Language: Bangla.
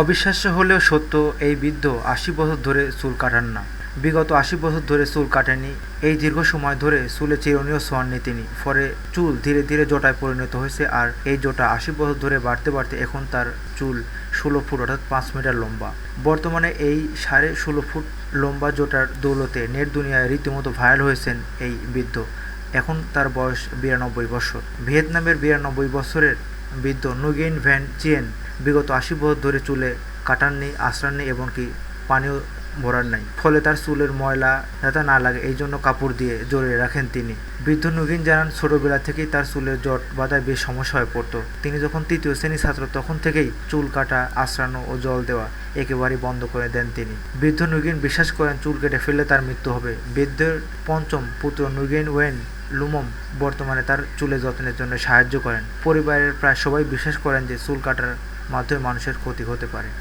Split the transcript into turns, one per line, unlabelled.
অবিশ্বাস্য হলেও সত্য, এই বৃদ্ধ আশি বছর ধরে চুল কাটান না। বিগত আশি বছর ধরে চুল কাটেনি এই দীর্ঘ সময় ধরে চুলে চিরুনিও ছোঁয়াননি তিনি। ফলে চুল ধীরে ধীরে জটায় পরিণত হয়েছে আর এই জটা আশি বছর ধরে বাড়তে বাড়তে এখন তার চুল ষোলো ফুট অর্থাৎ পাঁচ মিটার লম্বা। বর্তমানে এই সাড়ে ষোলো ফুট লম্বা জোটার দৌলতে নেট দুনিয়ায় রীতিমতো ভাইরাল হয়েছেন এই বৃদ্ধ। এখন তার বয়স বিরানব্বই বছর। ভিয়েতনামের বিরানব্বই বছরের বৃদ্ধ নুগেন ভ্যান চিয়েন বিগত আশি বছর ধরে চুলে কাটার নেই আশ্রান নেই এমনকি পানিও ভরার নাই। ফলে তার চুলের ময়লা যাতে না লাগে, এই জন্য কাপড় দিয়ে জড়িয়ে রাখেন তিনি। বৃদ্ধ নুগিন জানান, ছোটবেলা থেকেই তার চুলের জট বাঁধায় বেশ সমস্যা হয়ে পড়তো। তিনি যখন তৃতীয় শ্রেণির ছাত্র, তখন থেকেই চুল কাটা, আশ্রানো ও জল দেওয়া একেবারেই বন্ধ করে দেন তিনি। বৃদ্ধ নুগিন বিশ্বাস করেন, চুল কেটে ফেললে তার মৃত্যু হবে। বৃদ্ধের পঞ্চম পুত্র নুগেন ওয়েন লুমম বর্তমানে তার চুলে যত্নের জন্য সাহায্য করেন। পরিবারের প্রায় সবাই বিশ্বাস করেন যে চুল কাটার মাধ্যমে মানুষের ক্ষতি হতে পারে।